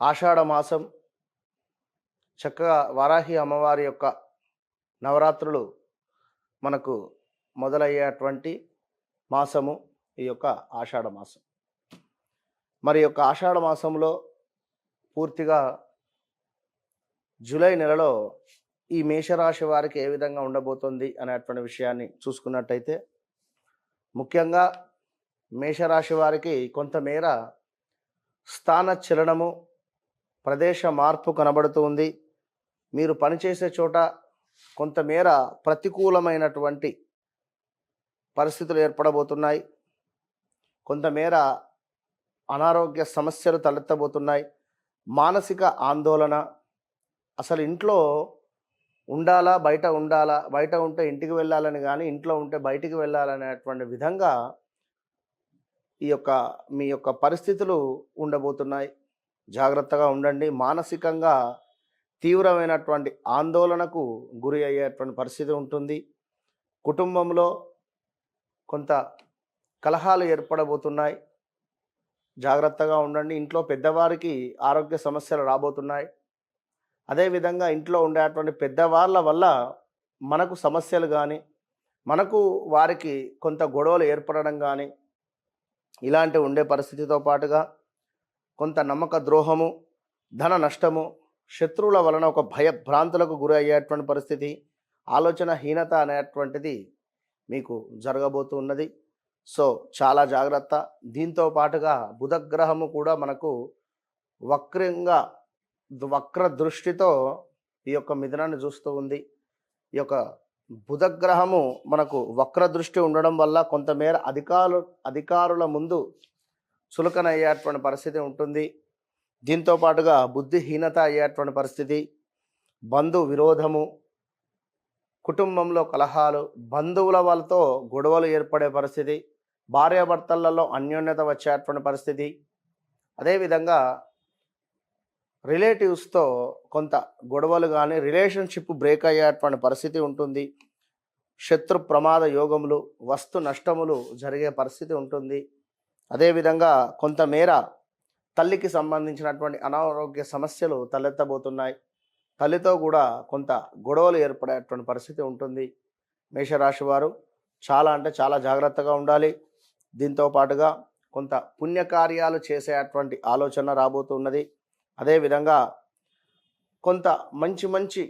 ఆషాఢ మాసం చక్కగా వారాహి అమ్మవారి యొక్క నవరాత్రులు మనకు మొదలయ్యేటువంటి మాసము ఈ యొక్క ఆషాఢ మాసం. మరి యొక్క ఆషాఢ మాసంలో పూర్తిగా జూలై నెలలో ఈ మేషరాశి వారికి ఏ విధంగా ఉండబోతుంది అనేటువంటి విషయాన్ని చూసుకున్నట్టయితే ముఖ్యంగా మేషరాశి వారికి కొంతమేర స్థాన చలనము ప్రదేశ మార్పు కనబడుతుంది మీరు పనిచేసే చోట కొంతమేర ప్రతికూలమైనటువంటి పరిస్థితులు ఏర్పడబోతున్నాయి. కొంతమేర అనారోగ్య సమస్యలు తలెత్తబోతున్నాయి. మానసిక ఆందోళన. అసలు ఇంట్లో ఉండాలా బయట ఉండాలా బయట ఉంటే ఇంటికి వెళ్ళాలని కానీ ఇంట్లో ఉంటే బయటికి వెళ్ళాలనేటువంటి విధంగా ఈ యొక్క మీ యొక్క పరిస్థితులు ఉండబోతున్నాయి. జాగ్రత్తగా ఉండండి. మానసికంగా తీవ్రమైనటువంటి ఆందోళనకు గురి అయ్యేటువంటి పరిస్థితి ఉంటుంది. కుటుంబంలో కొంత కలహాలు ఏర్పడబోతున్నాయి. జాగ్రత్తగా ఉండండి. ఇంట్లో పెద్దవారికి ఆరోగ్య సమస్యలు రాబోతున్నాయి. అదేవిధంగా ఇంట్లో ఉండేటువంటి పెద్దవాళ్ళ వల్ల మనకు సమస్యలు కానీ మనకు వారికి కొంత గొడవలు ఏర్పడడం కానీ ఇలాంటి ఉండే పరిస్థితితో పాటుగా కొంత నమ్మక ద్రోహము ధన నష్టము శత్రువుల వలన ఒక భయభ్రాంతులకు గురి అయ్యేటువంటి పరిస్థితి ఆలోచన హీనత అనేటువంటిది మీకు జరగబోతూ ఉన్నది. సో చాలా జాగ్రత్త. దీంతో పాటుగా బుధగ్రహము కూడా మనకు వక్రంగా వక్ర దృష్టితో ఈ యొక్క మిథునాన్ని చూస్తూ ఉంది. ఈ యొక్క బుధగ్రహము మనకు వక్ర దృష్టి ఉండడం వల్ల కొంతమేర అధికారులు అధికారుల ముందు చులకన అయ్యేటువంటి పరిస్థితి ఉంటుంది. దీంతో పాటుగా బుద్ధిహీనత అయ్యేటువంటి పరిస్థితి బంధు విరోధము కుటుంబంలో కలహాలు బంధువుల వాళ్ళతో గొడవలు ఏర్పడే పరిస్థితి భార్యాభర్తలలో అన్యోన్యత వచ్చేటువంటి పరిస్థితి. అదేవిధంగా రిలేటివ్స్తో కొంత గొడవలు కానీ రిలేషన్షిప్ బ్రేక్ అయ్యేటువంటి పరిస్థితి ఉంటుంది. శత్రు ప్రమాద యోగములు వస్తు నష్టములు జరిగే పరిస్థితి ఉంటుంది. అదేవిధంగా కొంతమేర తల్లికి సంబంధించినటువంటి అనారోగ్య సమస్యలు తలెత్తబోతున్నాయి. తల్లితో కూడా కొంత గొడవలు ఏర్పడేటువంటి పరిస్థితి ఉంటుంది. మేషరాశి వారు చాలా అంటే చాలా జాగ్రత్తగా ఉండాలి. దీంతో పాటుగా కొంత పుణ్యకార్యాలు చేసేటువంటి ఆలోచన రాబోతున్నది అదేవిధంగా కొంత మంచి మంచి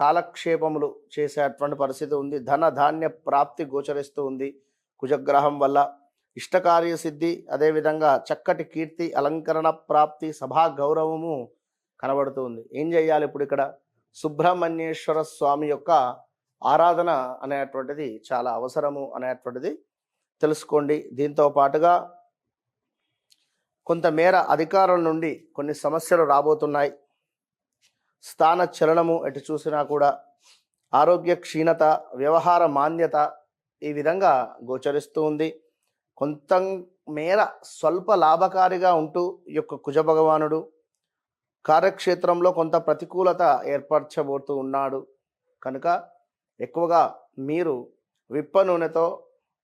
కాలక్షేపములు చేసేటువంటి పరిస్థితి ఉంది. ధన ధాన్య ప్రాప్తి గోచరిస్తూ ఉంది. కుజగ్రహం వల్ల ఇష్టకార్య సిద్ధి అదేవిధంగా చక్కటి కీర్తి అలంకరణ ప్రాప్తి సభా గౌరవము కనబడుతుంది. ఏం చేయాలి ఇప్పుడు ఇక్కడ? సుబ్రహ్మణ్యేశ్వర స్వామి యొక్క ఆరాధన అనేటువంటిది చాలా అవసరము అనేటువంటిది తెలుసుకోండి. దీంతో పాటుగా కొంతమేర అధికారుల నుండి కొన్ని సమస్యలు రాబోతున్నాయి. స్థాన చలనము ఎటు చూసినా కూడా ఆరోగ్య క్షీణత వ్యవహార మాన్యత ఈ విధంగా గోచరిస్తూ ఉంది. కొంత మేర స్వల్ప లాభకారిగా ఉంటూ ఈ యొక్క కుజ భగవానుడు కార్యక్షేత్రంలో కొంత ప్రతికూలత ఏర్పరచబోతూ ఉన్నాడు. కనుక ఎక్కువగా మీరు విప్ప నూనెతో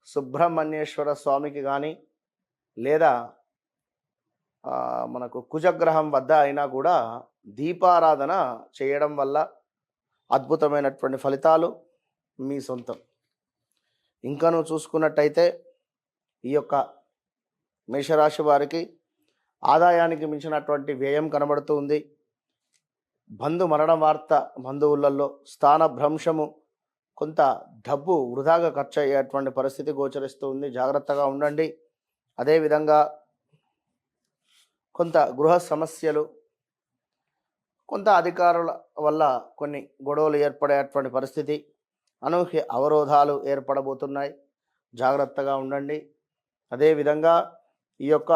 సుబ్రహ్మణ్యేశ్వర స్వామికి కానీ లేదా మనకు కుజగ్రహం వద్ద అయినా కూడా దీపారాధన చేయడం వల్ల అద్భుతమైనటువంటి ఫలితాలు మీ సొంతం. ఇంకా నువ్వు చూసుకున్నట్టయితే ఈ యొక్క మేషరాశి వారికి ఆదాయానికి మించినటువంటి వ్యయం కనబడుతూ ఉంది. బంధు మరణ వార్త బంధువులలో స్థాన భ్రంశము కొంత డబ్బు వృధాగా ఖర్చు అయ్యేటువంటి పరిస్థితి గోచరిస్తూ ఉంది. జాగ్రత్తగా ఉండండి. అదేవిధంగా కొంత గృహ సమస్యలు కొంత అధికారుల వల్ల కొన్ని గొడవలు ఏర్పడేటువంటి పరిస్థితి అనూహ్య అవరోధాలు ఏర్పడబోతున్నాయి. జాగ్రత్తగా ఉండండి. అదేవిధంగా ఈ యొక్క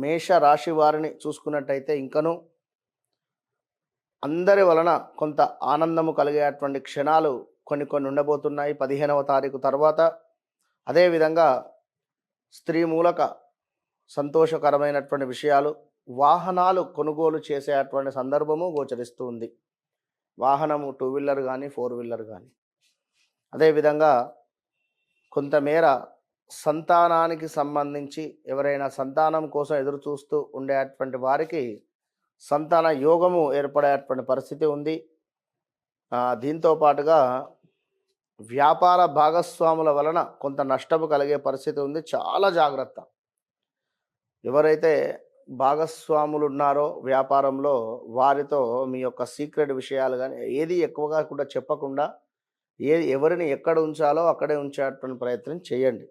మేష రాశి వారిని చూసుకున్నట్టయితే ఇంకను అందరి వలన కొంత ఆనందము కలిగేటువంటి క్షణాలు కొన్ని కొన్ని ఉండబోతున్నాయి. పదిహేనవ తారీఖు తర్వాత అదేవిధంగా స్త్రీ మూలక సంతోషకరమైనటువంటి విషయాలు వాహనాలు కొనుగోలు చేసేటువంటి సందర్భము గోచరిస్తుంది వాహనము టూ వీలర్ కానీ ఫోర్ వీలర్ కానీ అదేవిధంగా కొంతమేర సంతానానికి సంబంధించి ఎవరైనా సంతానం కోసం ఎదురు చూస్తూ ఉండేటువంటి వారికి సంతాన యోగము ఏర్పడేటువంటి పరిస్థితి ఉంది. దీంతో పాటుగా వ్యాపార భాగస్వాముల వలన కొంత నష్టము కలిగే పరిస్థితి ఉంది. చాలా జాగ్రత్త. ఎవరైతే భాగస్వాములు ఉన్నారో వ్యాపారంలో వారితో మీ యొక్క సీక్రెట్ విషయాలు కానీ ఏది ఎక్కువగా కూడా చెప్పకుండా ఏ ఎవరిని ఎక్కడ ఉంచాలో అక్కడే ఉంచేటువంటి ప్రయత్నం చేయండి.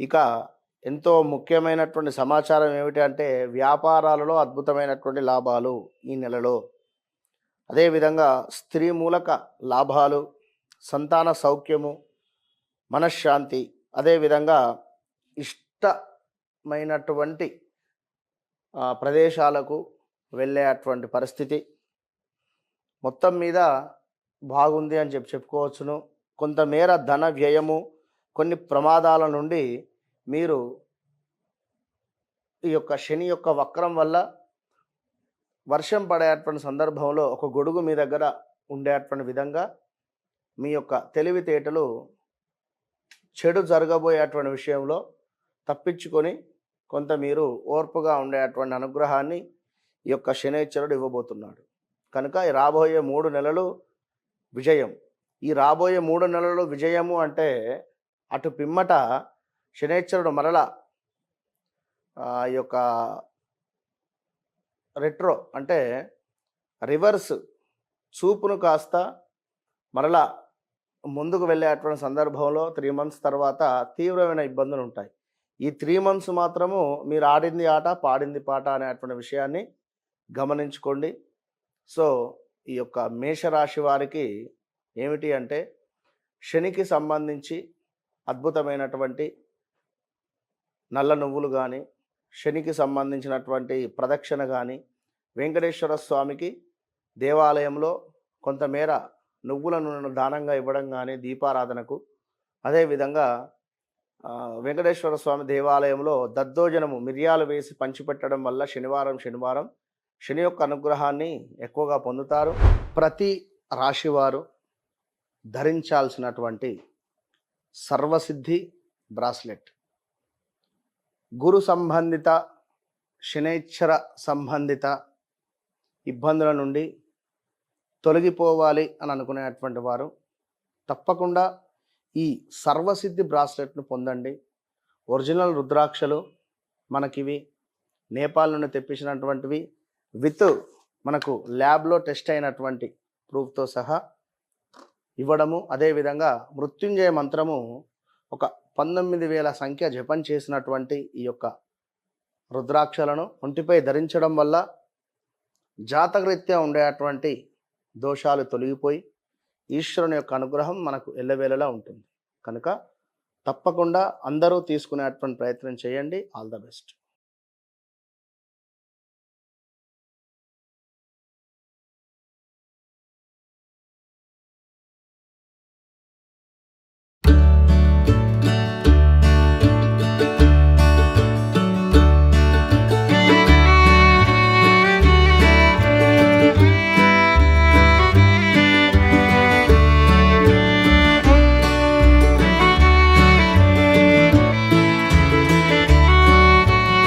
ఇక ఎంతో ముఖ్యమైనటువంటి సమాచారం ఏమిటి అంటే వ్యాపారాలలో అద్భుతమైనటువంటి లాభాలు ఈ నెలలో. అదేవిధంగా స్త్రీ మూలక లాభాలు సంతాన సౌఖ్యము మనశ్శాంతి అదేవిధంగా ఇష్టమైనటువంటి ప్రదేశాలకు ప్రదేశాలకు వెళ్ళేటువంటి పరిస్థితి. మొత్తం మీద బాగుంది అని చెప్పి చెప్పుకోవచ్చును. కొంతమేర ధన వ్యయము కొన్ని ప్రమాదాల నుండి మీరు ఈ యొక్క శని యొక్క వక్రం వల్ల వర్షం పడేటువంటి సందర్భంలో ఒక గొడుగు మీ దగ్గర ఉండేటువంటి విధంగా మీ యొక్క తెలివితేటలు చెడు జరగబోయేటువంటి విషయంలో తప్పించుకొని కొంత మీరు ఓర్పుగా ఉండేటువంటి అనుగ్రహాన్ని ఈ యొక్క శనేశ్వరుడు ఇవ్వబోతున్నాడు. కనుక ఈ రాబోయే మూడు నెలలు విజయం. ఈ రాబోయే మూడు నెలలు విజయము అంటే అటు పిమ్మట శనేశ్వరుడు మరల ఈ యొక్క రెట్రో అంటే రివర్స్ చూపును కాస్త మరలా ముందుకు వెళ్ళేటువంటి సందర్భంలో త్రీ మంత్స్ తర్వాత తీవ్రమైన ఇబ్బందులు ఉంటాయి. ఈ త్రీ మంత్స్ మాత్రము మీరు ఆడింది ఆట పాడింది పాట అనేటువంటి విషయాన్ని గమనించుకోండి. సో ఈ యొక్క మేషరాశి వారికి ఏమిటి అంటే శనికి సంబంధించి అద్భుతమైనటువంటి నల్ల నువ్వులు కానీ శనికి సంబంధించినటువంటి ప్రదక్షిణ కానీ వెంకటేశ్వర స్వామికి దేవాలయంలో కొంతమేర నువ్వుల నూనెను దానంగా ఇవ్వడం కానీ దీపారాధనకు. అదేవిధంగా వెంకటేశ్వర స్వామి దేవాలయంలో దద్దోజనము మిరియాలు వేసి పంచిపెట్టడం వల్ల శనివారం శనివారం శని యొక్క అనుగ్రహాన్ని ఎక్కువగా పొందుతారు. ప్రతి రాశివారు ధరించాల్సినటువంటి సర్వసిద్ధి బ్రాస్లెట్. గురు సంబంధిత శనేశ్వర సంబంధిత ఇబ్బందుల నుండి తొలగిపోవాలి అని అనుకునేటువంటి వారు తప్పకుండా ఈ సర్వసిద్ధి బ్రాస్లెట్ను పొందండి. ఒరిజినల్ రుద్రాక్షలు మనకివి నేపాల్ నుండి తెప్పించినటువంటివి విత్ మనకు ల్యాబ్లో టెస్ట్ అయినటువంటి ప్రూఫ్తో సహా ఇవ్వడము అదేవిధంగా మృత్యుంజయ మంత్రము ఒక పంతొమ్మిది వేల సంఖ్య జపం చేసినటువంటి ఈ యొక్క రుద్రాక్షలను ఒంటిపై ధరించడం వల్ల జాతకరీత్యా ఉండేటువంటి దోషాలు తొలగిపోయి ఈశ్వరుని యొక్క అనుగ్రహం మనకు ఎల్లవేళలా ఉంటుంది. కనుక తప్పకుండా అందరూ తీసుకునేటువంటి ప్రయత్నం చేయండి. All the best.